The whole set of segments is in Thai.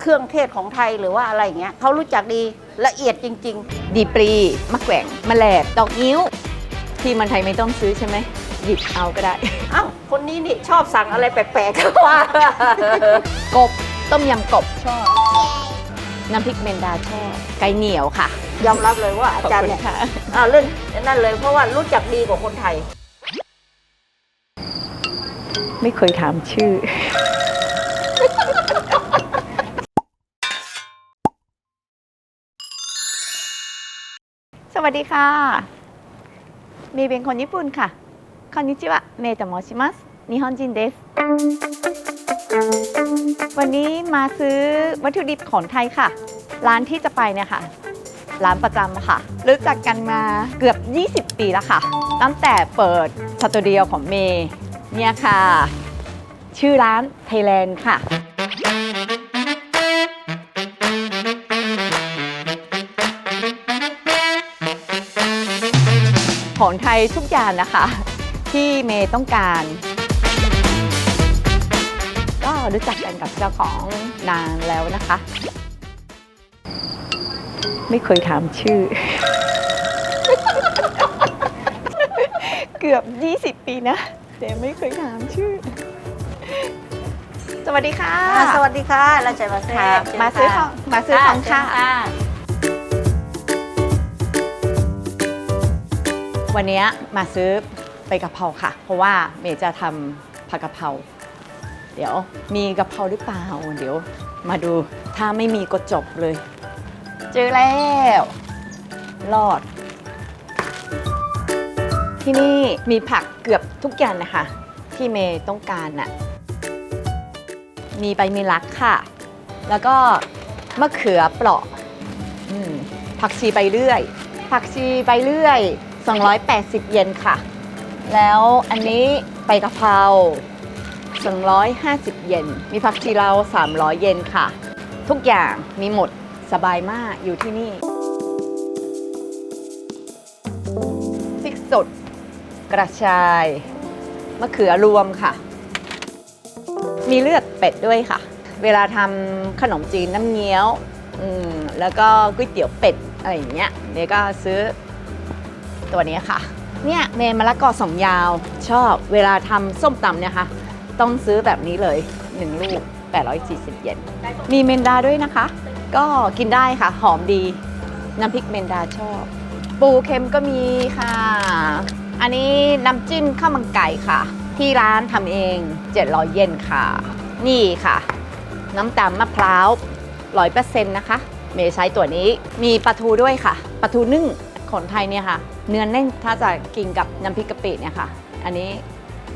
เครื่องเทศของไทยหรือว่าอะไรอย่างเงี้ยเขารู้จักดีละเอียดจริง ดีปรีมะแขวงมะแหลกดอกนิ้ว ที่มันไทยไม่ต้องซื้อใช่ไหมหยิบเอาก็ได้ๆอ้าวคนนี้นี่ชอบสั่งอะไรแปลกๆก็ว่า กบ ต้มยำกบ ชอบ น้ำพริกเมนดาชอบ ไก่เหนียวค่ะยอมรับเลยว่าอาจารย์เนี่ยขอบคุณค่ะ อ่าเรื่องนั่นเลยเพราะว่ารู้จักดีกว่าคนไทย ไม่เคยถามชื่อ วัสดีค่ะ เมย์เป็นคนญี่ปุ่นค่ะこんにちはเมย์と申します日本人ですวันนี้มาซื้อวัตถุดิบของไทยค่ะ ร้านที่จะไปเนี่ยค่ะ ร้านประจำค่ะ รู้จักกันมาเกือบ 20 ปีแล้วค่ะ ตั้งแต่เปิดสตูดิโอของเมย์เนี่ยค่ะ ชื่อร้านไทยแลนด์ค่ะ ของไทยทุกอย่างนะคะ ที่เมย์ต้องการ ก็รู้จักกันกับเจ้าของนานแล้วนะคะ ไม่เคยถามชื่อ เกือบ 20 ปีนะ แต่ไม่เคยถามชื่อ สวัสดีค่ะอ่าสวัสดีค่ะ เราจะมาซื้อค่ะมาซื้อของมาซื้อของค่ะ วันนี้มาซื้อใบกะเพราค่ะ เพราะว่าเมย์จะทำผัดกะเพรา เดี๋ยวมีกะเพราหรือเปล่า เดี๋ยวมาดูถ้าไม่มีก็จบเลย เจอแล้ว รอด ที่นี่มีผักเกือบทุกอย่างนะคะ ที่เมย์ต้องการน่ะ มีใบเมลักค่ะ แล้วก็มะเขือเปราะอืมผักชีใบเลื่อย ผักชีใบเลื่อย 280 เยนค่ะ แล้วอันนี้ใบกะเพรา250 เยน มีผักชีเรา 300 เยนค่ะ ทุกอย่างมีหมดสบายมากอยู่ที่นี่พริกสด กระชาย มะเขือรวมค่ะ มีเลือดเป็ดด้วยค่ะ เวลาทำขนมจีนน้ำเงี้ยว แล้วก็ก๋วยเตี๋ยวเป็ด อะไรอย่างเงี้ยเมย์ก็ซื้อ ตัวนี้ค่ะ เนี่ยเมย์มะละกอสองยาวชอบเวลาทำส้มตำเนี่ยค่ะ ต้องซื้อแบบนี้เลย 1 ลูก 840 เยนมีเมนดาด้วยนะคะ ก็กินได้ค่ะ หอมดี น้ำพริกเมนดาชอบ ปูเค็มก็มีค่ะ อันนี้น้ำจิ้มข้าวมันไก่ค่ะ ที่ร้านทำเอง 700 เยนค่ะ นี่ค่ะ น้ำตาลมะพร้าวร้อยเปอร์เซ็นต์นะคะ เมย์ใช้ตัวนี้มีปลาทูด้วยค่ะปลาทูนึ่ง ของไทยเนี่ยค่ะ เนื้อแน่นถ้าจะกินกับน้ำพริกกะปิเนี่ยค่ะ อันนี้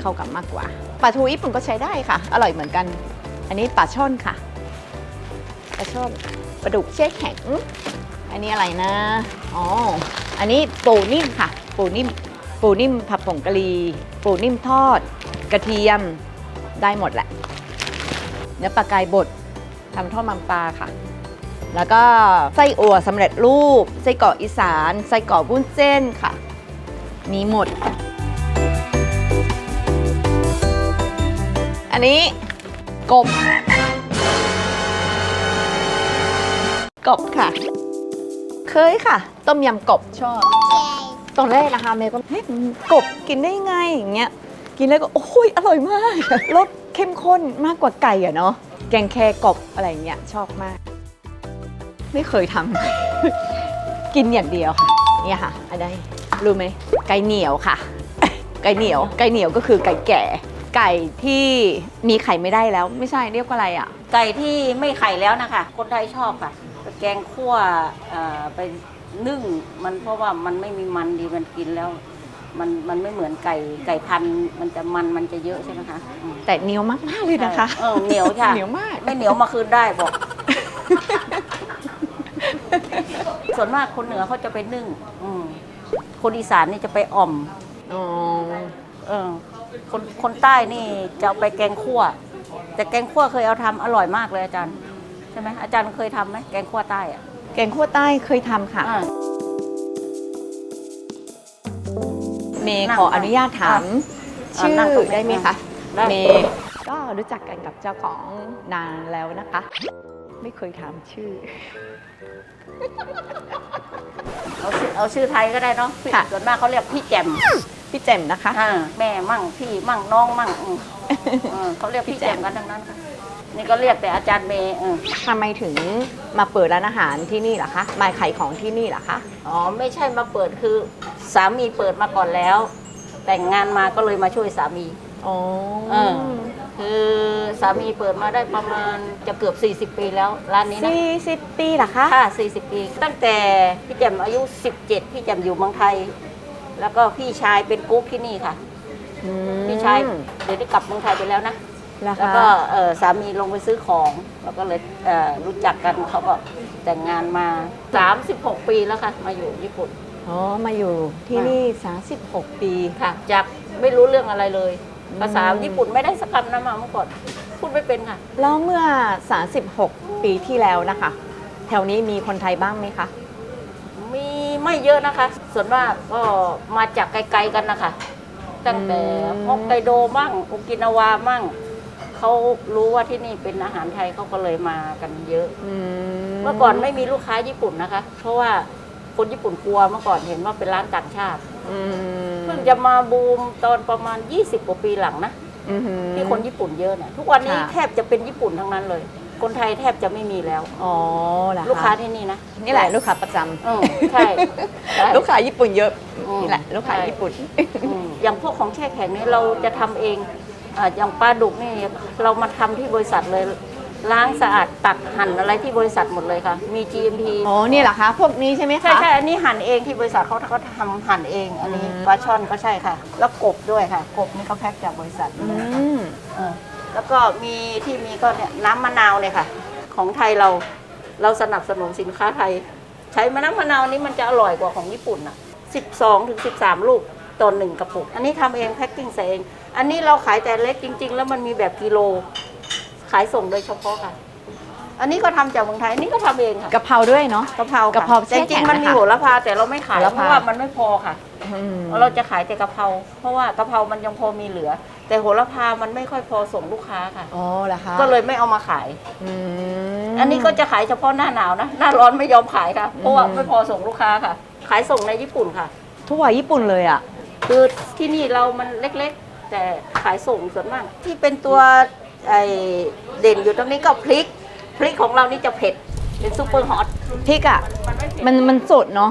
เข้ากับมากกว่าปลาทูญี่ปุ่นก็ใช้ได้ค่ะ อร่อยเหมือนกัน อันนี้ปลาช่อนค่ะปลาช่อนปลาดุกแช่แข็งอันนี้อะไรนะอ๋ออันนี้ปูนิ่มค่ะ ปูนิ่มปูนิ่มผัดผงกะหรี่ปูนิ่มทอด กระเทียมได้หมดแหละเนื้อปลากายบดทำทอดมันปลาค่ะ แล้วก็ไส้อั่วสำเร็จรูป ไส้กรอกอีสาน ไส้กรอกวุ้นเส้นค่ะ มีหมด อันนี้กบ กบค่ะ เคยค่ะ ต้มยำกบชอบ ตอนแรกนะคะเมย์ก็เฮ้ยกบกินได้ไงอย่างเงี้ย กินแล้วก็โอ้ยอร่อยมาก รสเข้มข้นมากกว่าไก่อะเนาะ แกงแคกบอะไรเงี้ยชอบมาก ไม่เคยทำ กินอย่างเดียวค่ะเนี่ยค่ะอะไรรู้ไหมไก่เหนียวค่ะ ไก่เหนียว ไก่เหนียวก็คือไก่แก่ ไก่ที่มีไข่ไม่ได้แล้ว ไม่ใช่เรียกว่าอะไรอะไก่ที่ไม่ไข่แล้วนะคะ คนไทยชอบค่ะไปแกงคั่วเอ่อไปนึ่งมันเพราะว่ามันไม่มีมันดีมันกินแล้ว มันมันไม่เหมือนไก่ไก่พันธุ์มันจะมันมันจะเยอะใช่ไหมคะอืมแต่เหนียวมากๆเลยนะคะเออเหนียวค่ะเหนียวมากไม่เหนียวมาคืนได้บอก ส่วนมากคนเหนือเขาจะไปนึ่งอืมคนอีสานนี่จะไปอ่อมอ๋อเออคนคนใต้นี่จะเอาไปแกงคั่ว แต่แกงคั่วเคยเอาทำอร่อยมากเลยอาจารย์ใช่ไหมอาจารย์เคยทำไหมแกงคั่วใต้อะแกงคั่วใต้เคยทำค่ะ อ่าเมย์นั่งขออนุญาตถามอะชื่อนั่งตรงนี้ได้ไหมคะ ได้ เมย์ก็รู้จักกันกับเจ้าของนานแล้วนะคะ ไม่เคยถามชื่อ เอาชื่อเอาชื่อไทยก็ได้เนาะค่ะ ส่วนมากเขาเรียกพี่แจ่มพี่แจมนะคะ อ่าแม่มั่งพี่มั่งน้องมั่งอืมเออเขาเรียกพี่พี่แจ่แจ่มมกันทั้งนั้นค่ะนี่ก็เรียกแต่อาจารย์เมย์เออ ทำไมถึงมาเปิดร้านอาหารที่นี่ล่ะคะ มาขายของที่นี่ล่ะคะ อ๋อไม่ใช่มาเปิดคือสามีเปิดมาก่อนแล้ว แต่งงานมาก็เลยมาช่วยสามี อ๋อเออ คือสามีเปิดมาได้ประมาณจะเกือบ 40 ปีแล้ว ร้านนี้นะสี่สิบปีเหรอคะค่ะ 40 ปี ตั้งแต่พี่แจ่มอายุ 17 พี่แจ่มอยู่เมืองไทย แล้วก็พี่ชายเป็นกุ๊กที่นี่ค่ะ อืมพี่ชายเดี๋ยวได้กลับเมืองไทยไปแล้วนะ เหรอแล้วคะก็เอ่อสามีลงไปซื้อของแล้วก็เลยเอ่อรู้จักกันเขาก็แต่งงานมา 36 ปีแล้วค่ะมาอยู่ญี่ปุ่นอ๋อมาอยู่ที่นี่36 ปี ค่ะจากไม่รู้เรื่องอะไรเลยอืม ภาษาญี่ปุ่นไม่ได้สักคำนะมาเมื่อก่อนพูดไม่เป็นค่ะ แล้วเมื่อ 36 ปีที่แล้วนะคะ แถวนี้มีคนไทยบ้างไหมคะ มีไม่เยอะนะคะ ส่วนมากก็มาจากไกลๆกันนะคะ ตั้งแต่อืมฮอกไกโดมั่งโอกินาวามั่งเขารู้ว่าที่นี่เป็นอาหารไทยเขาก็เลยมากันเยอะอืเมื่อก่อนไม่มีลูกค้าญี่ปุ่นนะคะ เพราะว่าคนญี่ปุ่นกลัวเมื่อก่อนเห็นว่าเป็นร้านต่างชาติอืมเพิ่งจะมาบูมตอนประมาณ 20 กว่าปีหลังนะ อือหือ ที่คนญี่ปุ่นเยอะเนี่ยทุกวันนี้ค่ะ แทบจะเป็นญี่ปุ่นทั้งนั้นเลย คนไทยแทบจะไม่มีแล้ว อ๋อเหรอคะลูกค้าที่นี่นะนี่แหละ ลูกค้าประจเออใช่ใช่ำลูกค้าญี่ปุ่นเยอะอืมนี่แหละลูกค้าใช่ ญี่ปุ่น อืมอย่างพวกของแช่แข็งนี่เราจะทำเองอ่าอย่างปลาดุกนี่เรามาทำที่บริษัทเลย ล้างสะอาดตัดหั่นอะไรที่บริษัทหมดเลยค่ะ มี GMP อ๋อนี่เหรอคะ พวกนี้ใช่ไหมคะ ใช่ใช่อันนี้หั่นเองที่บริษัทเขาเขาทำหั่นเอง อันนี้อืมปลาช่อนก็ใช่ค่ะ แล้วกบด้วยค่ะ กบนี่เขาแพ็คจากบริษัทอืมเออแล้วก็มีที่มีก็เนี่ยน้ำมะนาวเนี่ยค่ะ ของไทยเราเราสนับสนุนสินค้าไทย ใช้มะน้ำมะนาวนี้มันจะอร่อยกว่าของญี่ปุ่นอะ 12ถึง13 ลูกต่อหนึ่งกระปุก อันนี้ทำเองแพ็คกิ้งใส่เอง อันนี้เราขายแต่เล็กจริง ๆ แล้วมันมีแบบกิโล ขายส่งโดยเฉพาะค่ะ อันนี้ก็ทำจากเมืองไทยอันนี้ก็ทำเองค่ะกะเพราด้วยเนาะ กะเพรากะเพราแต่จแช่ริงแข็งๆมันมีนะคะโหระพาแต่เราไม่ขายโหระเพพา ราะว่ามันไม่พอค่ะ อืม เราจะขายแต่กะเพราเพราะว่ากะเพรามันยังพอมีเหลือ แต่โหระพามันไม่ค่อยพอส่งลูกค้าค่ะ อ๋อเหรอคะก็เลยไม่เอามาขาย อืม อันนี้ก็จะขายเฉพาะหน้าหนาวนะ หน้าร้อนไม่ยอมขายค่ะ เพราะว่าอืม ไม่พอส่งลูกค้าค่ะ ขายส่งในญี่ปุ่นค่ะ ทั่วญี่ปุ่นเลยอะ คือที่นี่เรามันเล็กๆ แต่ขายส่งส่วนมากที่เป็นตัว ไอเด่นอยู่ตรงนี้ก็พริก พริกของเรานี่จะเผ็ด เป็นซูเปอร์ฮอต พริกอะมันไม่เผ็ดมันมันสดเนาะ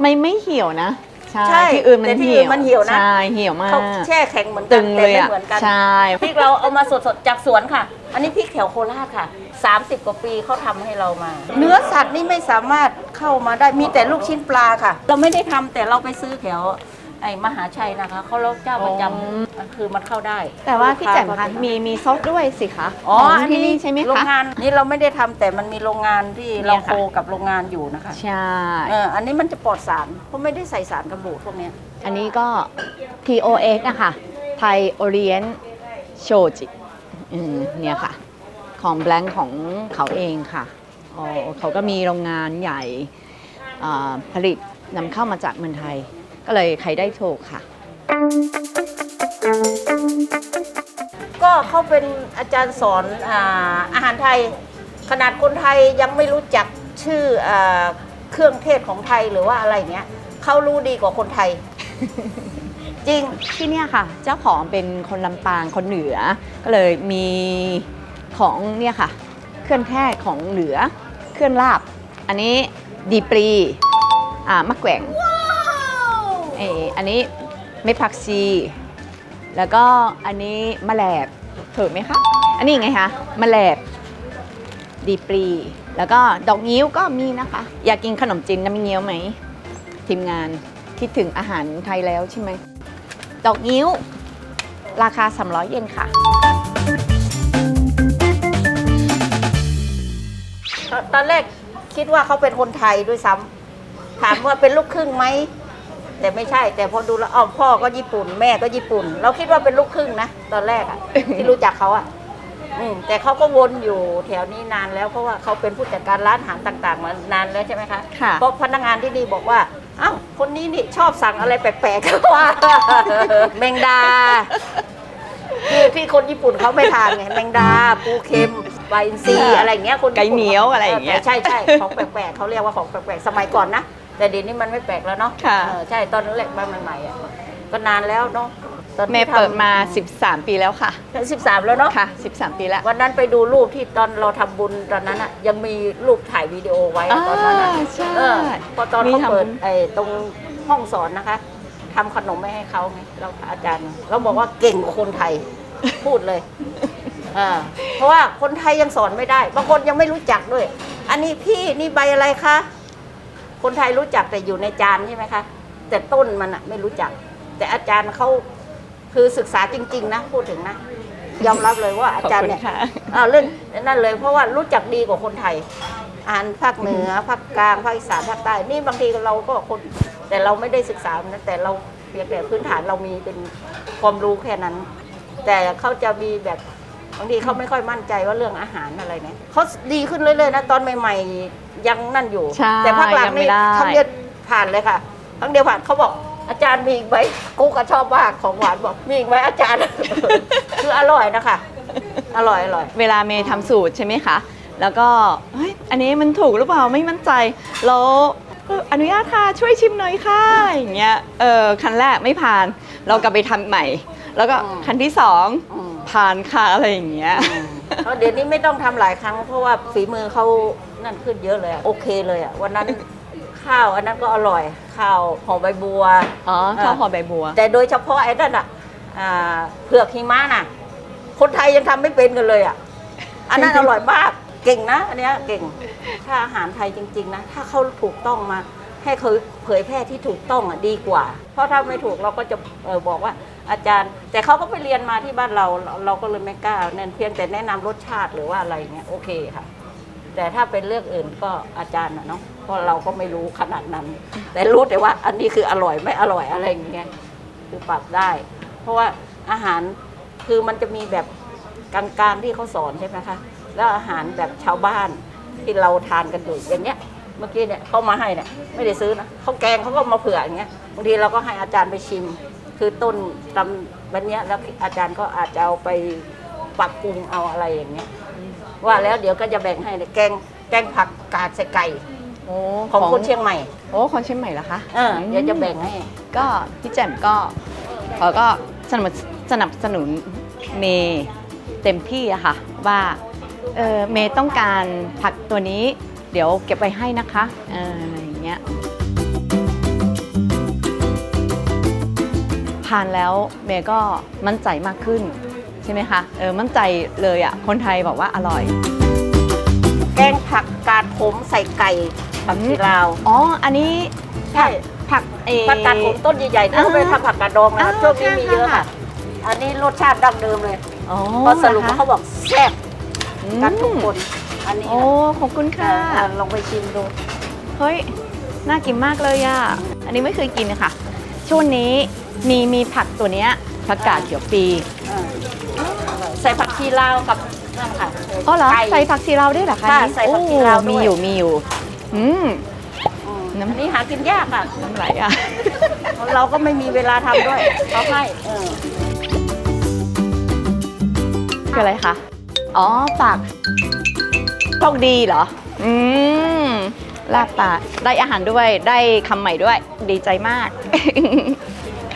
ไม่ไม่เหี่ยวนะ ใช่ใช่ที่อื่นมันแต่ที่เหี่อื่ยนวมันเหี่ยวนะ ใช่เหี่ยวมาก เขาแช่แข็งเหมือนกัตึนงแต่เลยไม่อะเหมือนกัน ใช่พริกเราเอามาสดๆจากสวนค่ะ อันนี้พริกแถวโคราชค่ะ 30 กว่าปีเขาทำให้เรามา เนื้อสัตว์นี่ไม่สามารถเข้ามาได้มีแต่ลูกชิ้นปลาค่ะ เราไม่ได้ทำแต่เราไปซื้อแถว ไอ้มหาชัยนะคะเขาเราเจ้าประจำคือมันเข้าได้แต่ว่าพี่แจ่มลูกคะก็มีมีซอสด้วยสิคะอ๋อขงอันที่นี้นี่ใช่ไหมโรงคะ งานนี่เราไม่ได้ทำแต่มันมีโรงงานที่เนี่เรายโคค่ะกับโรงงานอยู่นะคะใช่ เอออันนี้มันจะปลอดสารเพราะไม่ได้ใส่สารกันบูดพวกเนี้ยอันนี้ก็ TOX นะคะไทย Orient Shoji อืมเนี่ยค่ะ ของแบงค์ของเขาเองค่ะอ๋อเขาก็มีโรงงานใหญ่อ่าผลิตนำเข้ามาจากเมืองไทย ก็เลยใครได้ถูกค่ะ ก็เขาเป็นอาจารย์สอนอาอาหารไทย ขนาดคนไทยยังไม่รู้จักชื่ออาเครื่องเทศของไทยหรือว่าอะไรเงี้ยเขารู้ดีกว่าคนไทย จริง ที่เนี่ยค่ะ เจ้าของเป็นคนลำปางคนเหนือ ก็เลยมีของเนี่ยค่ะ เครื่องเทศของเหนือ เครื่องลาบ อันนี้ดีปรีอ่ามะแกว่ง เอออันนี้เม็ดผักชี แล้วก็อันนี้มะแลบถูกไหมคะ อันนี้ไงคะมะแลบดีปรี แล้วก็ดอกงิ้วก็มีนะคะ อยากกินขนมจีนน้ำเงี้ยวไหม ทีมงานคิดถึงอาหารไทยแล้วใช่ไหม ดอกงิ้ว ราคา 300 เยนค่ะ ตอนแรกคิดว่าเขาเป็นคนไทยด้วยซ้ำถามว่าเป็นลูกครึ่งไหม แต่ไม่ใช่ แต่พอดูแล้วอ๋อพ่อก็ญี่ปุ่น แม่ก็ญี่ปุ่น เราคิดว่าเป็นลูกครึ่งนะตอนแรกอะที่รู้จักเขาอะอืมแต่เขาก็วนอยู่แถวนี้นานแล้วเพราะว่าเขาเป็นผู้จัดการร้านอาหารต่างๆมานานแล้วใช่ไหมคะค่ะ เพราะพนักงานที่นี่บอกว่าอ้าวคนนี้นี่ชอบสั่งอะไรแปลกๆว่าแมงดาคือที่คนญี่ปุ่นเขาไม่ทานไงแมงดา ปูเค็มปปลาอินทรีย์อะไรอย่างเงี้ยคนไก่เหนียวอะไรอย่างเงี้ย ใช่ใช่ของแปลกๆเขาเรียกว่าของแปลกๆสมัยก่อนนะ แต่เดี๋ยวนี้มันไม่แปลกแล้วเนาะค่ะ เออใช่ตอนนั้นแหละบ้านใหม่ๆอะก็นานแล้วเนาะตอนเมย์เปิดมา 13 ปีแล้วค่ะสิบสามแล้วเนาะค่ะ 13 ปีแล้ววันนั้นไปดูรูปที่ตอนเราทำบุญตอนนั้นอะยังมีรูปถ่ายวิดีโอไว้อะตอนนั้นอะอ่าใช่ เออพอตอนมีเขาทำเปิดบุญ ไอ้ตรงห้องสอนนะคะทำขนมไม่ให้เขาไงเราอาจารย์เราบอกว่าเก่งกว่าคนไทย พูดเลยอ่าเพราะว่าคนไทยยังสอนไม่ได้ บางคนยังไม่รู้จักด้วย อันนี้พี่นี่ใบอะไรคะ คนไทยรู้จักแต่อยู่ในจานใช่ไหมคะ แต่ต้นมันอะไม่รู้จัก แต่อาจารย์เขาคือศึกษาจริง ๆ นะ พูดถึงนะ ยอมรับเลยว่าอาจารย์เนี่ยขอบคุณค่ะอ่าเรื่องนั่นเลยเพราะว่ารู้จักดีกว่าคนไทยอ่านภาคเหนือภาคกลางภาคอีสานภาคใต้นี่บางทีเราก็คน แต่เราไม่ได้ศึกษานะแต่เราเพียงแต่พื้นฐานเรามีเป็นความรู้แค่นั้น แต่เขาจะมีแบบ บางทีเขาไม่ค่อยมั่นใจว่าเรื่องอาหารอะไรเนี่ยเขาดีขึ้นเรื่อยๆนะตอนใหม่ๆยังนั่นอยู่ ใช่แต่ภาคหลังยังไม่นี่ได้ ครั้งเดียวผ่านเลยค่ะครั้งเดียวผ่านเขาบอกอาจารย์มีอีกไหมกูก็ชอบมากของหวานบอกมีอีกไหมอาจารย์ คืออร่อยนะคะ อร่อยอร่อย เวลาเมย์ทำสูตรใช่ไหมคะ แล้วก็เฮ้ยอันนี้มันถูกหรือเปล่าไม่มั่นใจ แล้วเอ่ออนุญาตค่ะช่วยชิมหน่อยค่ะอย่างเงี้ย เออคันแรกไม่ผ่าน เรากลับไปทำใหม่ แล้วก็อืมคันที่สองอืม ผ่านค่ะอะไรอย่างเงี้ย เพราะเดี๋ยวนี้ไม่ต้องทำหลายครั้ง เพราะว่าฝีมือเขานั่นขึ้นเยอะเลยอะโอเคเลยอะวันนั้น ข้าวอันนั้นก็อร่อยข้าวหอมใบบัว อ๋อข้าวหอมใบบัว แต่โดยเฉพาะไอ้นั่นอะอ่าเผือกหิมะน่ะ คนไทยยังทำไม่เป็นกันเลยอะอันนั้นอร่อยมาก เก่งนะ อันเนี้ยเก่ง ถ้าอาหารไทยจริง ๆ นะ ถ้าเขาถูกต้องมา ให้เขาเผยแพร่ที่ถูกต้องอะดีกว่า เพราะถ้าไม่ถูกเราก็จะเออบอกว่าอาจารย์ แต่เขาก็ไปเรียนมาที่บ้านเราเราเราก็เลยไม่กล้าแน่นเพียงแต่แนะนำรสชาติหรือว่าอะไรเงี้ยโอเคค่ะ แต่ถ้าเป็นเรื่องอื่นก็อาจารย์นะเนาะเพราะเราก็ไม่รู้ขนาดนั้น แต่รู้แต่ว่า อันนี้คืออร่อยไม่อร่อยอะไรอย่างเงี้ยคือปรับได้ เพราะว่าอาหารคือมันจะมีแบบกลางๆที่เขาสอนใช่ไหมคะแล้วอาหารแบบชาวบ้านที่เราทานกันอยู่อย่างเงี้ย เมื่อกี้เนี่ยเขามาให้เนี่ยไม่ได้ซื้อนะเขาแกงเขาก็มาเผื่ออย่างเงี้ยบางทีเราก็ให้อาจารย์ไปชิม คือต้นตำวันเนี้ยแล้วอาจารย์ก็อาจจะเอาไปปรับปรุงเอาอะไรอย่างเงี้ยว่าแล้วเดี๋ยวก็จะแบ่งให้เลยแกงแกงผักกาดใส่ไก่โอ้ของคนเชียงใหม่โอ้คนเชียงใหม่เหรอคะเออเดี๋ยวจะแบ่งให้ ก็พี่แจ่มก็เขาก็สนับสนับสนุนเมย์เต็มที่อะค่ะว่าเออเมย์ต้องการผักตัวนี้ เดี๋ยวเก็บไปให้นะคะเอออะไรอย่างเงี้ยทานแล้วเมย์ก็มั่นใจมากขึ้น ใช่ไหมคะเออมั่นใจเลยอะคนไทยบอกว่าอร่อย แกงผักกาดขมใส่ไก่ผักชีลาวอ๋ออันนี้ใช่ผักเอผักกาดขมต้นใหญ่ๆที่เขาไปทำผักกาดดองนะครับอ่าช่วงนี้มีเยอะค่ะค่ะอันนี้รสชาติดั้งเดิมเลยอ๋อพอสรุปว่าเขาบอกแซ่บอืมกันทุกคน อันนี้โอ้ขอบคุณนะค่ะอ่าลองไปชิมดู เฮ้ย น่ากินมากเลยอะ อันนี้ไม่เคยกินค่ะ ช่วงนี้มีมีผักตัวเนี้ยผักกาดเขียวปีอ่าใส่ผักชีลาวกับนั่นค่ะอ๋อเหรอไก่ ใส่ผักชีลาวด้วยเหรอคะค่ะนี่ใส่ผักชีลาวโอ้ด้วยมีอยู่มีอยู่ อืม อืมน้ำ อันนี้หากินยากค่ะ น้ำไหลอะ เราก็ไม่มีเวลาทำด้วยเขาให้เออคืออะไรคะ อ๋อปาก โชคดีเหรอ อืมลาบปากได้อาหารด้วยได้คำใหม่ด้วย ดีใจมาก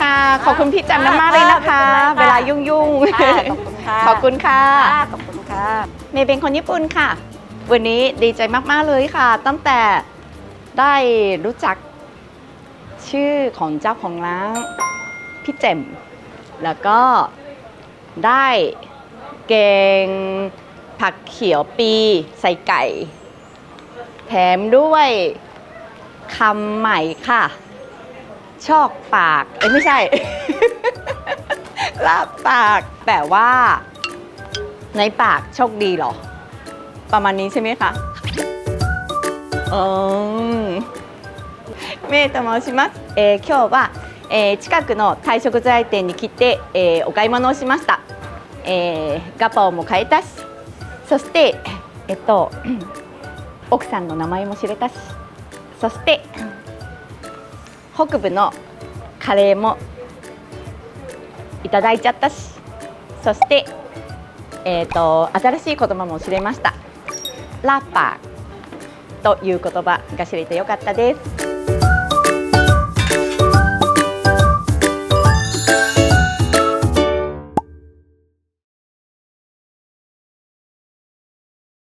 ค่ะ ขอบคุณพี่แจำน้ำมากเลยนะคะ เวลายุ่งยุ่งๆค่ะขอบคุณค่ะขอบคุณค่ะค่ะ ขอบคุณค่ะ เมย์เป็นคนญี่ปุ่นค่ะ วันนี้ดีใจมากๆเลยค่ะ ตั้งแต่ได้รู้จักชื่อของเจ้าของร้านพี่เจมแล้วก็ได้แกง ผักเขียวปีใส่ไก่ แถมด้วยคำใหม่ค่ะ ชอกปาก เอ้ยไม่ใช่ ลาบปาก แต่ว่า ในปากโชคดีเหรอ ประมาณนี้ใช่ไหมคะอืมเมย์と申します、えー今日は、えー近くの泰食材店に来て、えーお買い物をしました、えーガパオも買えたし そしてえっと奥さんの名前も知れたしそして北部のカレーもいただいちゃったしそしてえー、と新しい言葉も知れました。ラッパーという言葉が知れてよかったです。